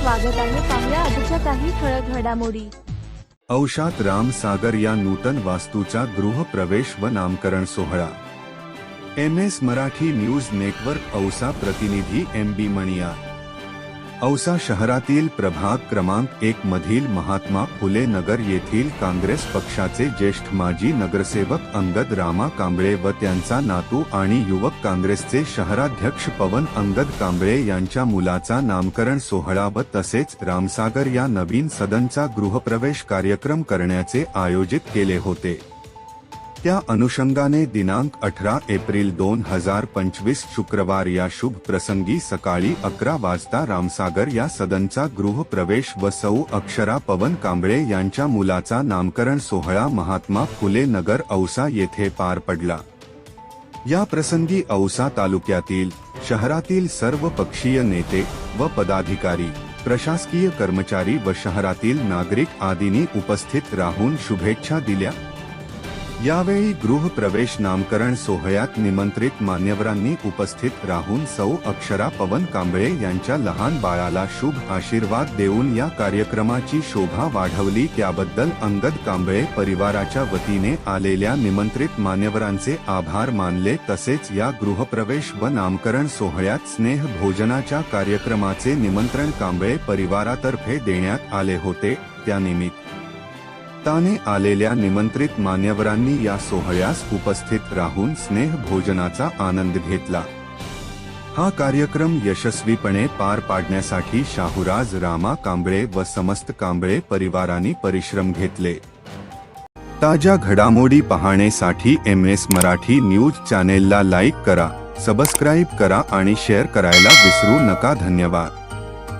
स्वागत आहे पाहुया आजच्या काही ठळक घडामोडी. औषात राम सागर या नूतन वास्तूचा गृहप्रवेश व नामकरण सोहळा. M S Marathi news network Ausa प्रतिनिधी एम बी मणिया औसा शहरातील प्रभाग क्रमांक एक मधील महात्मा फुले नगर येथील काँग्रेस पक्षाचे ज्येष्ठ माजी नगरसेवक अंगद रामा कांबळे व त्यांचा नातू आणि युवक काँग्रेसचे शहराध्यक्ष पवन अंगद कांबळे यांच्या मुलाचा नामकरण सोहळा व तसेच रामसागर या नवीन सदनचा गृहप्रवेश कार्यक्रम करण्याचे आयोजित केले होते. त्या अनुषंगाने दिनांक अठरा एप्रिल दोन हजार पंचवीस शुक्रवार या शुभ प्रसंगी सकाळी अकरा वाजता रामसागर या सदनचा गृहप्रवेश व सौ अक्षरा पवन कांबळे यांच्या मुलाचा नामकरण सोहळा महात्मा फुले नगर औसा येथे पार पडला. या प्रसंगी औसा तालुक्यातील शहरातील सर्व पक्षीय नेते व पदाधिकारी प्रशासकीय कर्मचारी व शहरातील नागरिक आदींनी उपस्थित राहून शुभेच्छा दिल्या. यावेळी गृहप्रवेश नामकरण सोहळ्यात निमंत्रित मान्यवरांनी उपस्थित राहून सौ अक्षरा पवन कांबळे यांच्या लहान बाळाला शुभ आशीर्वाद देऊन या कार्यक्रमाची शोभा वाढवली. त्याबद्दल अंगद कांबळे परिवाराच्या वतीने आलेल्या निमंत्रित मान्यवरांचे आभार मानले. तसेच या गृहप्रवेश व नामकरण सोहळ्यात स्नेह भोजनाच्या कार्यक्रमाचे निमंत्रण कांबळे परिवारातर्फे देण्यात आले होते. त्यानिमित्त ताने आलेल्या निमंत्रित मान्यवरांनी या सोहळ्यास उपस्थित राहून स्नेह भोजनाचा आनंद घेतला. हा कार्यक्रम यशस्वीपणे पार पाडण्यासाठी शाहूराज रामा कांबळे व समस्त कांबळे परिवारांनी परिश्रम घेतले. ताज्या घडामोडी पाहण्यासाठी एम एस मराठी न्यूज चॅनेलला लाईक करा सबस्क्राईब करा आणि शेअर करायला विसरू नका. धन्यवाद.